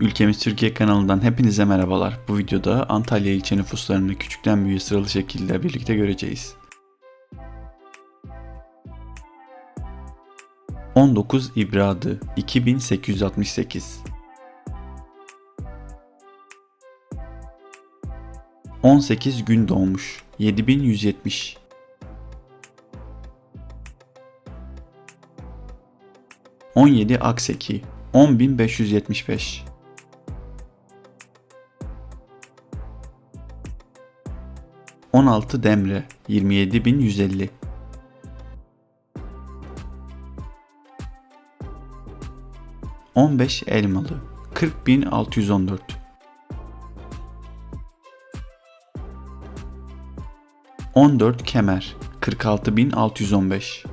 Ülkemiz Türkiye kanalından hepinize merhabalar. Bu videoda Antalya ilçe nüfuslarını küçükten büyüğe sıralı şekilde birlikte göreceğiz. 19 İbradı 2868 18 gün doğmuş 7170 17 Akseki 10575 16 Demre 27150 15 Elmalı 40614 14 Kemer 46615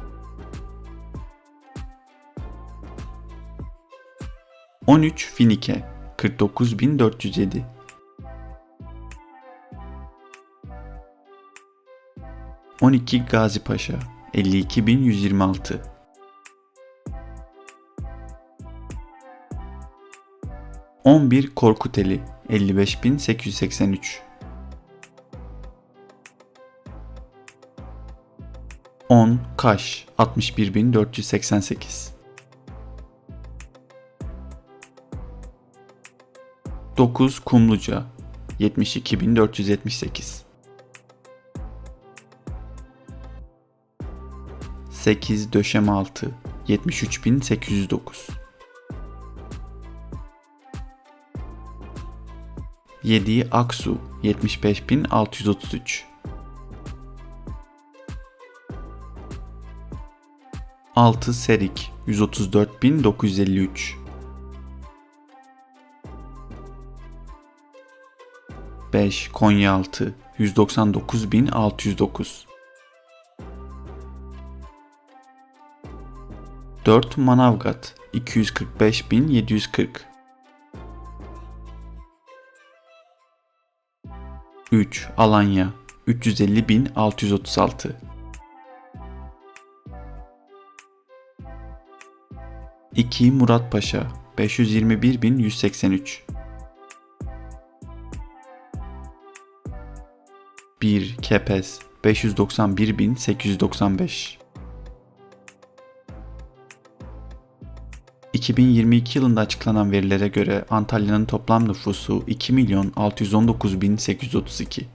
13 Finike 49407 12 Gazi Paşa 52126 11 Korkuteli 55883 10 Kaş 61488 9 Kumluca 72478 8 Döşeme altı 73809 7 Aksu 75633 6 Serik 134953 5 Konyaaltı 199609 4 Manavgat 245740 3 Alanya 350636 2 Muratpaşa 521183 1 Kepez 591895 2022 yılında açıklanan verilere göre Antalya'nın toplam nüfusu 2 milyon 619 bin 832.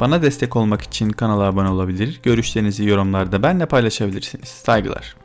Bana destek olmak için kanala abone olabilir, görüşlerinizi yorumlarda benimle paylaşabilirsiniz. Saygılar.